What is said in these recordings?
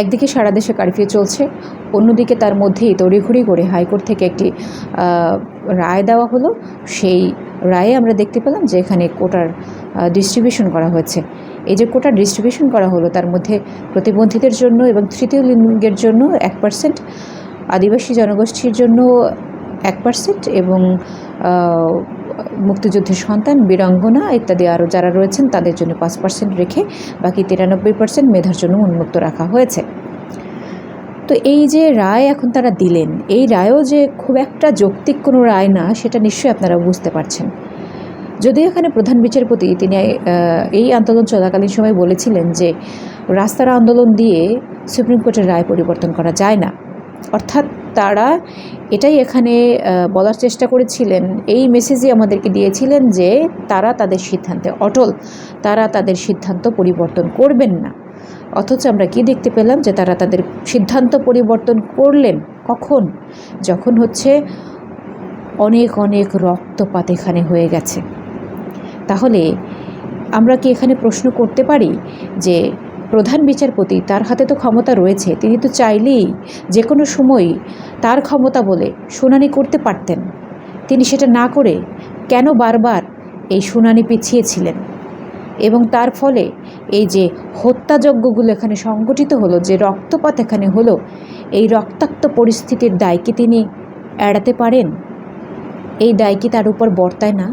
একদিকে সারা দেশে কারফিউ চলছে, অন্যদিকে তার মধ্যেই তড়িঘড়ি করে হাইকোর্ট থেকে একটি রায় দেওয়া হলো। সেই রায়ে আমরা দেখতে পেলাম যে এখানে কোটার ডিস্ট্রিবিউশন করা হয়েছে। এই যে কোটার ডিস্ট্রিবিউশন করা হলো, তার মধ্যে প্রতিবন্ধীদের জন্য এবং তৃতীয় লিঙ্গের জন্য এক পার্সেন্ট আদিবাসী জনগোষ্ঠীর জন্য এক পার্সেন্ট এবং মুক্তিযুদ্ধের সন্তান, বীরাঙ্গনা ইত্যাদি আরও যারা রয়েছেন তাদের জন্য পাঁচ পার্সেন্ট রেখে বাকি তিরানব্বই পার্সেন্ট মেধার জন্য উন্মুক্ত রাখা হয়েছে। তো এই যে রায় এখন তারা দিলেন, এই রায়ও যে খুব একটা যৌক্তিক কোনো রায় না, সেটা নিশ্চয়ই আপনারা বুঝতে পারছেন। যদিও এখানে প্রধান বিচারপতি তিনি এই আন্দোলন চলাকালীন সময় বলেছিলেন যে রাস্তার আন্দোলন দিয়ে সুপ্রিম কোর্টের রায় পরিবর্তন করা যায় না। অর্থাৎ তারা এটাই এখানে বলার চেষ্টা করেছিলেন। এই মেসেজই আমাদেরকে দিয়েছিলেন যে তারা তাদের সিদ্ধান্তে অটল, তারা তাদের সিদ্ধান্ত পরিবর্তন করবেন না। অথচ আমরা কি দেখতে পেলাম যে তারা তাদের সিদ্ধান্ত পরিবর্তন করলেন কখন? যখন হচ্ছে অনেক অনেক রক্তপাত এখানে হয়ে গেছে। তাহলে আমরা কি এখানে প্রশ্ন করতে পারি যে প্রধান বিচারপতি, তার হাতে তো ক্ষমতা রয়েছে, তিনি তো চাইলেই যে কোনো সময় তার ক্ষমতা বলে শুনানি করতে পারতেন। তিনি সেটা না করে কেন বারবার এই শুনানি পিছিয়েছিলেন? এবং তার ফলে এই যে হত্যাযজ্ঞগুলো এখানে সংগঠিত হলো, যে রক্তপাত এখানে হলো, এই রক্তাক্ত পরিস্থিতির দায় কি তিনি এড়াতে পারেন? এই দায় কি তার উপর বর্তায় না?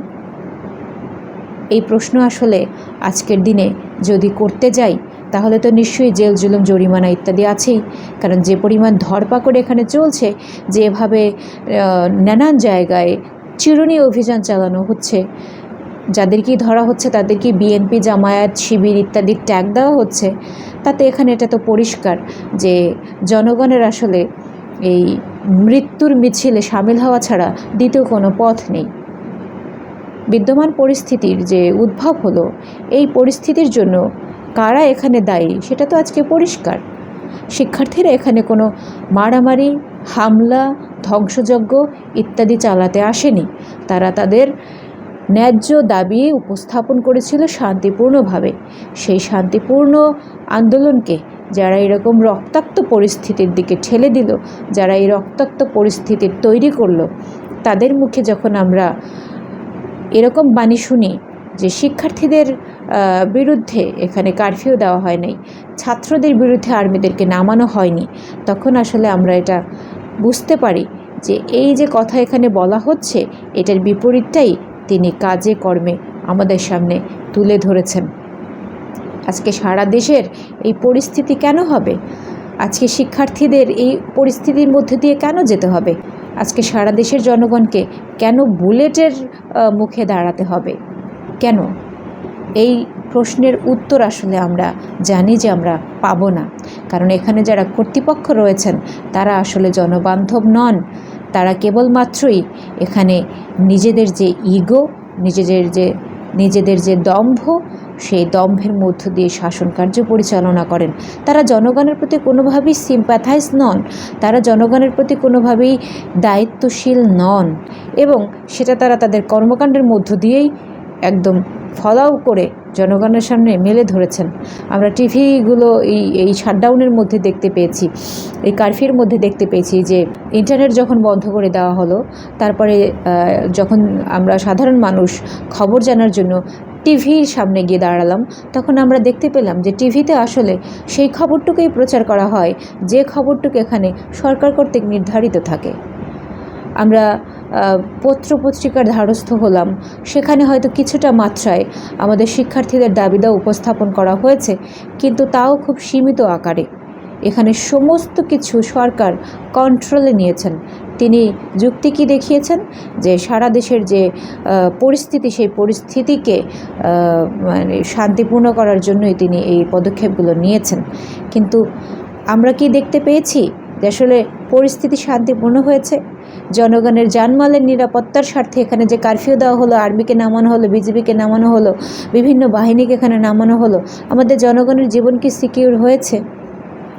এই প্রশ্ন আসলে আজকের দিনে যদি করতে যাই তাহলে তো নিশ্চয়ই জেল, জুলুম, জরিমানা ইত্যাদি আছেই। কারণ যে পরিমাণ ধরপাকড় এখানে চলছে যেভাবে নানান জায়গায় চিরুনি অভিযান চালানো হচ্ছে, যাদেরকেই ধরা হচ্ছে তাদেরকে বিএনপি, জামায়াত, শিবির ইত্যাদি ট্যাগ দেওয়া হচ্ছে, তাতে এখানে এটা তো পরিষ্কার যে জনগণের আসলে এই মৃত্যুর মিছিলে সামিল হওয়া ছাড়া দ্বিতীয় কোনো পথ নেই। বিদ্যমান পরিস্থিতির যে উদ্ভব হলো, এই পরিস্থিতির জন্য কারা এখানে দায়ী? সেটা তো আজকে পরিষ্কার। শিক্ষার্থীরা এখানে কোনো মারামারি, হামলা, ধ্বংসযজ্ঞ ইত্যাদি চালাতে আসেনি। তারা তাদের ন্যায্য দাবি উপস্থাপন করেছিল শান্তিপূর্ণভাবে। সেই শান্তিপূর্ণ আন্দোলনকে যারা এরকম রক্তাক্ত পরিস্থিতির দিকে ঠেলে দিল, যারা এই রক্তাক্ত পরিস্থিতির তৈরি করল, তাদের মুখে যখন আমরা এরকম বাণী শুনি যে শিক্ষার্থীদের বিরুদ্ধে এখানে কারফিউ দেওয়া হয় নাই, ছাত্রদের বিরুদ্ধে আর্মিদেরকে নামানো হয়নি, তখন আসলে আমরা এটা বুঝতে পারি যে এই যে কথা এখানে বলা হচ্ছে, এটার বিপরীতটাই তিনি কাজে, কর্মে আমাদের সামনে তুলে ধরেছেন। আজকে সারা দেশের এই পরিস্থিতি কেন হবে? আজকে শিক্ষার্থীদের এই পরিস্থিতির মধ্যে দিয়ে কেন যেতে হবে? আজকে সারা দেশের জনগণকে কেন বুলেটের মুখে দাঁড়াতে হবে? কেন? এই প্রশ্নের উত্তর আসলে আমরা জানি যে আমরা পাবো না। কারণ এখানে যারা কর্তৃপক্ষ রয়েছেন, তারা আসলে জনবান্ধব নন। তারা কেবলমাত্রই এখানে নিজেদের যে ইগো, নিজেদের যে নিজেদের যে দম্ভ, সেই দম্ভের মধ্য দিয়ে শাসন কার্য পরিচালনা করেন। তারা জনগণের প্রতি কোনোভাবেই সিম্প্যাথাইজ নন। তারা জনগণের প্রতি কোনোভাবেই দায়িত্বশীল নন। এবং সেটা তারা তাদের কর্মকাণ্ডের মধ্য দিয়েই একদম ফলাও করে জনগণের সামনে মেলে ধরেছেন। আমরা টিভিগুলো এই এই শাটডাউনের মধ্যে দেখতে পেয়েছি। এই কারফিউর মধ্যে দেখতে পেয়েছি যে ইন্টারনেট যখন বন্ধ করে দেওয়া হলো, তারপরে যখন আমরা সাধারণ মানুষ খবর জানার জন্য টিভির সামনে গিয়ে দাঁড়ালাম, তখন আমরা দেখতে পেলাম যে টিভিতে আসলে সেই খবরটুকুই প্রচার করা হয়, যে খবরটুকু এখানে সরকার কর্তৃক নির্ধারিত থাকে। আমরা পত্র পত্রিকার ধারস্থ হলাম। সেখানে হয়তো কিছুটা মাত্রায় আমাদের শিক্ষার্থীদের দাবিদাও উপস্থাপন করা হয়েছে, কিন্তু তাও খুব সীমিত আকারে। এখানে সমস্ত কিছু সরকার কন্ট্রোলে নিয়েছেন। তিনি যুক্তি কি দেখিয়েছেন? যে সারা দেশের যে পরিস্থিতি, সেই পরিস্থিতিকে মানে শান্তিপূর্ণ করার জন্যই তিনি এই পদক্ষেপগুলো নিয়েছেন। কিন্তু আমরা কি দেখতে পেয়েছি যে আসলে পরিস্থিতি শান্তিপূর্ণ হয়েছে? জনগণের জানমালের নিরাপত্তার স্বার্থে এখানে যে কারফিউ দেওয়া হলো, আর্মিকে নামানো হলো, বিজিবিকে নামানো হলো, বিভিন্ন বাহিনীকে এখানে নামানো হলো, আমাদের জনগণের জীবন কি সিকিউর হয়েছে?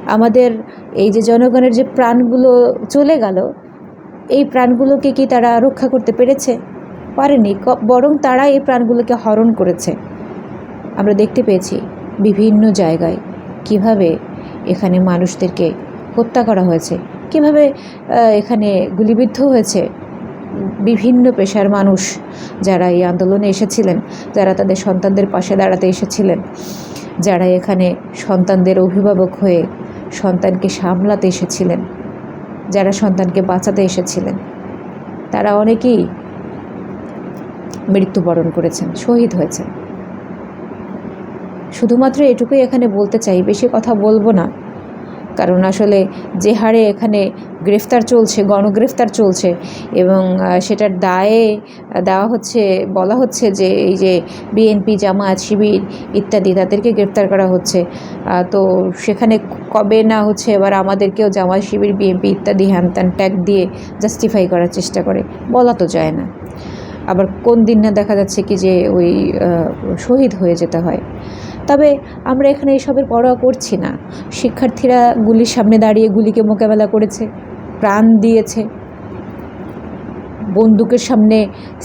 আমাদের এই যে জনগণের যে প্রাণগুলো চলে গেল, এই প্রাণগুলোকে কি তারা রক্ষা করতে পেরেছে? পারেনি বরং তারা এই প্রাণগুলোকে হরণ করেছে। আমরা দেখতে পেয়েছি বিভিন্ন জায়গায় কীভাবে এখানে মানুষদেরকে হত্যা করা হয়েছে। কীভাবে এখানে গুলিবিদ্ধ হয়েছে বিভিন্ন পেশার মানুষ যারা এই আন্দোলনে এসেছিলেন, যারা তাদের সন্তানদের পাশে দাঁড়াতে এসেছিলেন, যারা এখানে সন্তানদের অভিভাবক হয়ে সন্তানকে সামলাতে এসেছিলেন, যারা সন্তানকে বাঁচাতে এসেছিলেন। তারা অনেকেই মৃত্যুবরণ করেছেন, শহীদ হয়েছেন। শুধুমাত্র এটুকুই এখানে বলতে চাই, বেশি কথা বলব না। কারণ আসলে যে হারে এখানে গ্রেফতার চলছে, গণগ্রেফতার চলছে এবং সেটার দায়ে, দেওয়া হচ্ছে, বলা হচ্ছে যে এই যে বিএনপি জামায়াত, শিবির ইত্যাদি তাদেরকে গ্রেফতার করা হচ্ছে। তো সেখানে কবে না হচ্ছে এবার আমাদেরকেও জামায়াত, শিবির বিএনপি ইত্যাদি হ্যান ত্যান ট্যাগ দিয়ে জাস্টিফাই করার চেষ্টা করে, বলা তো যায় না। আবার কোন দিন না দেখা যাচ্ছে কি যে ওই শহীদ হয়ে যেতে হয়। তবে আমরা এখানে এসবের পরোয়া করছি না। শিক্ষার্থীরা গুলির সামনে দাঁড়িয়ে গুলিকে মোকাবেলা করেছে, প্রাণ দিয়েছে। বন্দুকের সামনে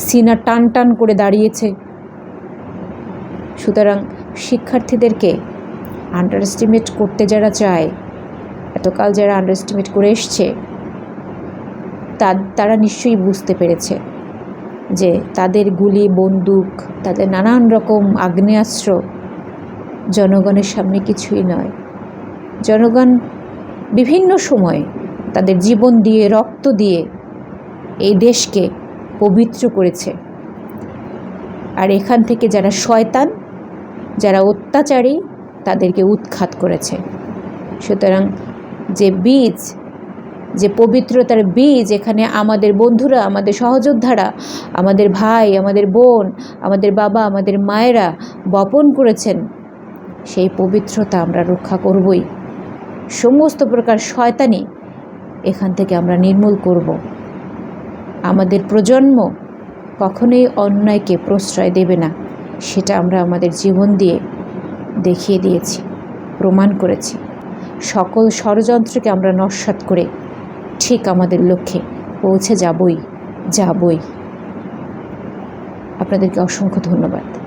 সিনা টান টান করে দাঁড়িয়েছে। সুতরাং শিক্ষার্থীদেরকে আন্ডার এস্টিমেট করতে যারা চায়, এতকাল যারা আন্ডার এস্টিমেট করে এসছে তা তারা নিশ্চয়ই বুঝতে পেরেছে যে তাদের গুলি, বন্দুক, তাদের নানান রকম আগ্নেয়াস্ত্র জনগণের সামনে কিছুই নয়। জনগণ বিভিন্ন সময় তাদের জীবন দিয়ে, রক্ত দিয়ে এই দেশকে পবিত্র করেছে। আর এখান থেকে যারা শয়তান, যারা অত্যাচারী, তাদেরকে উৎখাত করেছে। সুতরাং যে বীজ, যে পবিত্রতার বীজ এখানে আমাদের বন্ধুরা, আমাদের সহযোদ্ধারা, আমাদের ভাই, আমাদের বোন, আমাদের বাবা, আমাদের মায়েরা বপন করেছেন সেই পবিত্রতা আমরা রক্ষা করবই। সমস্ত প্রকার শয়তানি এখান থেকে আমরা নির্মূল করব। আমাদের প্রজন্ম কখনোই অন্যায়কে প্রশ্রয় দেবে না। সেটা আমরা আমাদের জীবন দিয়ে দেখিয়ে দিয়েছি, প্রমাণ করেছি। সকল ষড়যন্ত্রকে আমরা নস্বাত করে ঠিক আমাদের লক্ষ্যে পৌঁছে যাবই যাবই। আপনাদেরকে অসংখ্য ধন্যবাদ।